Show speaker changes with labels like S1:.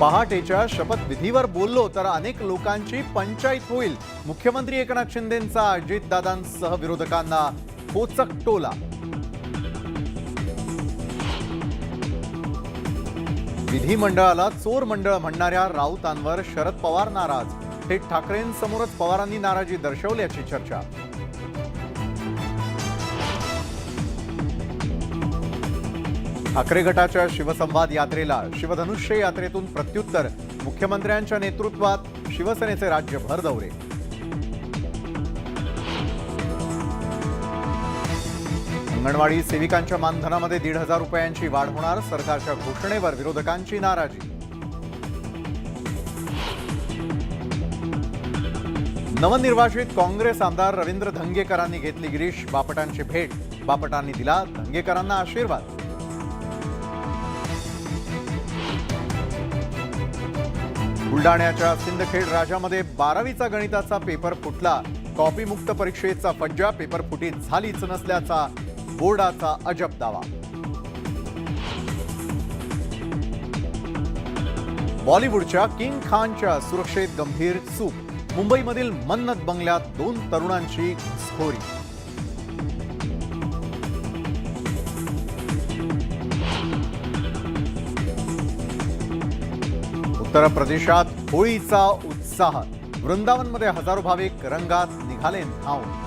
S1: पहाटेच्या शपथविधीवर बोललो तर अनेक लोकांची पंचायत होईल. मुख्यमंत्री एकनाथ शिंदेंचा अजितदादांसह विरोधकांना पोचक टोला. विधिमंडळाला चोर मंडळ म्हणणाऱ्या राऊतांवर शरद पवार नाराज. थेट ठाकरेंसमोरच पवारांनी नाराजी दर्शवल्याची चर्चा. ठाकरे गटाच्या शिवसंवाद यात्रेला शिवधनुष्य यात्रेतून प्रत्युत्तर. मुख्यमंत्र्यांच्या नेतृत्वात शिवसेनेचे राज्यभर दौरे. अंगणवाडी सेविकांच्या मानधनामध्ये दीड हजार रुपयांची वाढ होणार सरकारच्या घोषणेवर विरोधकांची नाराजी. नवनिर्वाचित काँग्रेस आमदार रवींद्र धंगेकरांनी घेतली गिरीश बापटांची भेट. बापटांनी दिला धंगेकरांना आशीर्वाद. बुलडाण्याच्या सिंदखेड राजामध्ये बारावीचा गणिताचा पेपर फुटला. कॉपीमुक्त परीक्षेचा फज्जा पेपर फुटीत झालीच नसल्याचा बोर्डाचा अजब दावा. बॉलिवूडच्या किंग खानच्या सुरक्षेत गंभीर चूक मुंबईमधील मन्नत बंगल्यात दोन तरुणांची घुसखोरी. उत्तर प्रदेशात होळीचा उत्साह. वृंदावनमध्ये हजारो भाविक रंगात निघाले धावून.